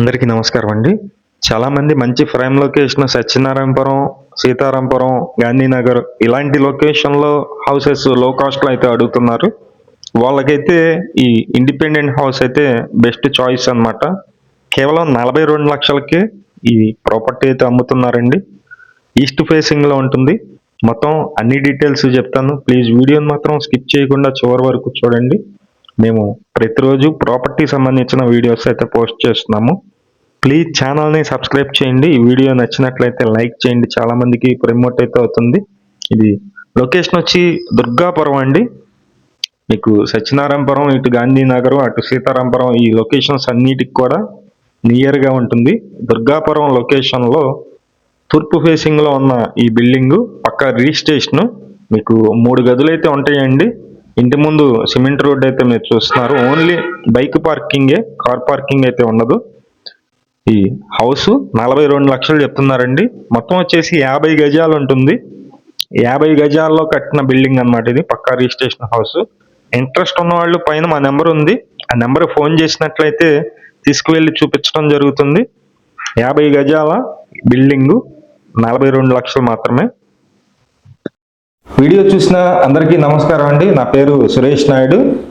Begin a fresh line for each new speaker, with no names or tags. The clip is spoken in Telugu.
అందరికీ నమస్కారం అండి. చాలామంది మంచి ప్రైమ్ లొకేషన్ సత్యనారాయణపురం సీతారాంపురం గాంధీనగర్ ఇలాంటి లొకేషన్లో హౌసెస్లో కాస్ట్లో అయితే అడుగుతున్నారు. వాళ్ళకైతే ఈ ఇండిపెండెంట్ హౌస్ అయితే బెస్ట్ చాయిస్ అన్నమాట. కేవలం నలభై రెండు లక్షలకే ఈ ప్రాపర్టీ అయితే అమ్ముతున్నారండి. ఈస్ట్ ఫేసింగ్లో ఉంటుంది. మొత్తం అన్ని డీటెయిల్స్ చెప్తాను. ప్లీజ్ వీడియోని మాత్రం స్కిప్ చేయకుండా చివరి వరకు చూడండి. మేము ప్రతిరోజు ప్రాపర్టీ సంబంధించిన వీడియోస్ అయితే పోస్ట్ చేస్తున్నాము. ప్లీజ్ ఛానల్ని సబ్స్క్రైబ్ చేయండి. ఈ వీడియో నచ్చినట్లయితే లైక్ చేయండి. చాలామందికి ప్రమోట్ అయితే అవుతుంది. ఇది లొకేషన్ వచ్చి దుర్గాపురం అండి. మీకు సత్యనారాయణపురం ఇటు గాంధీనగరం అటు సీతారాంపురం ఈ లొకేషన్స్ అన్నిటికి కూడా నియర్గా ఉంటుంది. దుర్గాపురం లొకేషన్లో తూర్పు ఫేసింగ్లో ఉన్న ఈ బిల్డింగు పక్క రిజిస్ట్రేషను మీకు మూడు గదులు అయితే ఉంటాయండి. ఇంటి ముందు సిమెంట్ రోడ్ అయితే మీరు చూస్తున్నారు. ఓన్లీ బైక్ పార్కింగే కార్ పార్కింగ్ అయితే ఉండదు. ఈ హౌస్ నలభై రెండు లక్షలు చెప్తున్నారండి. మొత్తం వచ్చేసి యాభై గజాలు ఉంటుంది. యాభై గజాల్లో కట్టిన బిల్డింగ్ అన్నమాట ఇది పక్కా రిజిస్ట్రేషన్ హౌస్. ఇంట్రెస్ట్ ఉన్న వాళ్ళు పైన మా నెంబర్ ఉంది. ఆ నెంబర్ ఫోన్ చేసినట్లయితే తీసుకువెళ్ళి చూపించడం జరుగుతుంది. యాభై గజాల బిల్డింగు నలభై రెండు లక్షలు మాత్రమే. వీడియో చూసిన అందరికీ నమస్కారం అండి. నా పేరు సురేష్ నాయుడు.